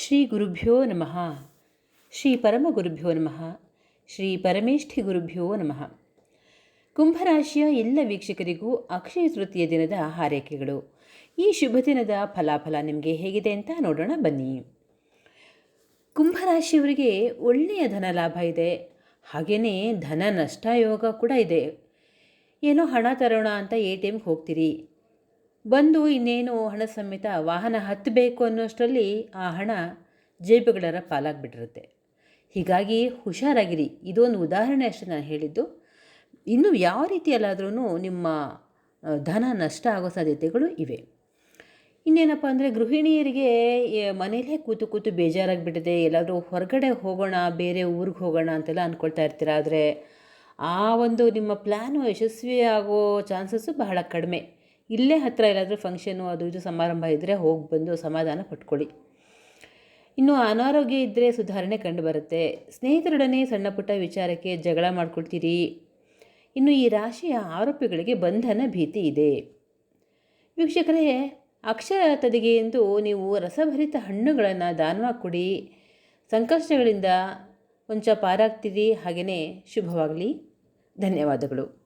ಶ್ರೀ ಗುರುಭ್ಯೋ ನಮಃ. ಶ್ರೀ ಪರಮ ಗುರುಭ್ಯೋ ನಮಃ. ಶ್ರೀ ಪರಮೇಷ್ಠಿ ಗುರುಭ್ಯೋ ನಮಃ. ಕುಂಭರಾಶಿಯ ಎಲ್ಲ ವೀಕ್ಷಕರಿಗೂ ಅಕ್ಷಯ ತೃತೀಯ ದಿನದ ಹಾರೈಕೆಗಳು. ಈ ಶುಭ ದಿನದ ಫಲಾಫಲ ನಿಮಗೆ ಹೇಗಿದೆ ಅಂತ ನೋಡೋಣ, ಬನ್ನಿ. ಕುಂಭರಾಶಿಯವರಿಗೆ ಒಳ್ಳೆಯ ಧನ ಲಾಭ ಇದೆ. ಹಾಗೆಯೇ ಧನ ನಷ್ಟ ಯೋಗ ಕೂಡ ಇದೆ. ಏನೋ ಹಣ ತರೋಣ ಅಂತ ಎ ಟಿ ಎಮ್ಗೆ ಹೋಗ್ತೀರಿ. ಬಂದು ಇನ್ನೇನು ಹಣ ಸಮೇತ ವಾಹನ ಹತ್ತಬೇಕು ಅನ್ನೋಷ್ಟರಲ್ಲಿ ಆ ಹಣ ಜೇಬುಗಳರ ಪಾಲಾಗಿಬಿಟ್ಟಿರುತ್ತೆ. ಹೀಗಾಗಿ ಹುಷಾರಾಗಿರಿ. ಇದೊಂದು ಉದಾಹರಣೆ ಅಷ್ಟೇ ನಾನು ಹೇಳಿದ್ದು. ಇನ್ನು ಯಾವ ರೀತಿಯಲ್ಲಾದ್ರೂ ನಿಮ್ಮ ಧನ ನಷ್ಟ ಆಗೋ ಸಾಧ್ಯತೆಗಳು ಇವೆ. ಇನ್ನೇನಪ್ಪ ಅಂದರೆ ಗೃಹಿಣಿಯರಿಗೆ ಮನೆಯಲ್ಲೇ ಕೂತು ಕೂತು ಬೇಜಾರಾಗಿಬಿಟ್ಟಿದೆ. ಎಲ್ಲಾದರೂ ಹೊರಗಡೆ ಹೋಗೋಣ, ಬೇರೆ ಊರಿಗೆ ಹೋಗೋಣ ಅಂತೆಲ್ಲ ಅಂದ್ಕೊಳ್ತಾ ಇರ್ತೀರ. ಆದರೆ ಆ ಒಂದು ನಿಮ್ಮ ಪ್ಲ್ಯಾನು ಆಗೋ ಚಾನ್ಸಸ್ಸು ಬಹಳ ಕಡಿಮೆ. ಇಲ್ಲೇ ಹತ್ತಿರ ಎಲ್ಲಾದರೂ ಫಂಕ್ಷನು ಅದು ಇದು ಸಮಾರಂಭ ಇದ್ದರೆ ಹೋಗಿ ಬಂದು ಸಮಾಧಾನ ಪಟ್ಕೊಳ್ಳಿ. ಇನ್ನು ಅನಾರೋಗ್ಯ ಇದ್ದರೆ ಸುಧಾರಣೆ ಕಂಡುಬರುತ್ತೆ ಸ್ನೇಹಿತರೊಡನೆ ಸಣ್ಣ ಪುಟ್ಟ ವಿಚಾರಕ್ಕೆ ಜಗಳ ಮಾಡ್ಕೊಳ್ತೀರಿ. ಇನ್ನು ಈ ರಾಶಿಯ ಆರೋಪಿಗಳಿಗೆ ಬಂಧನ ಭೀತಿ ಇದೆ. ವೀಕ್ಷಕರೇ, ಅಕ್ಷರ ತದಿಗೆ ಎಂದು ನೀವು ರಸಭರಿತ ಹಣ್ಣುಗಳನ್ನು ದಾನವಾಗಿ ಕೊಡಿ. ಸಂಕಷ್ಟಗಳಿಂದ ಕೊಂಚ ಪಾರಾಗ್ತೀರಿ. ಹಾಗೆಯೇ ಶುಭವಾಗಲಿ. ಧನ್ಯವಾದಗಳು.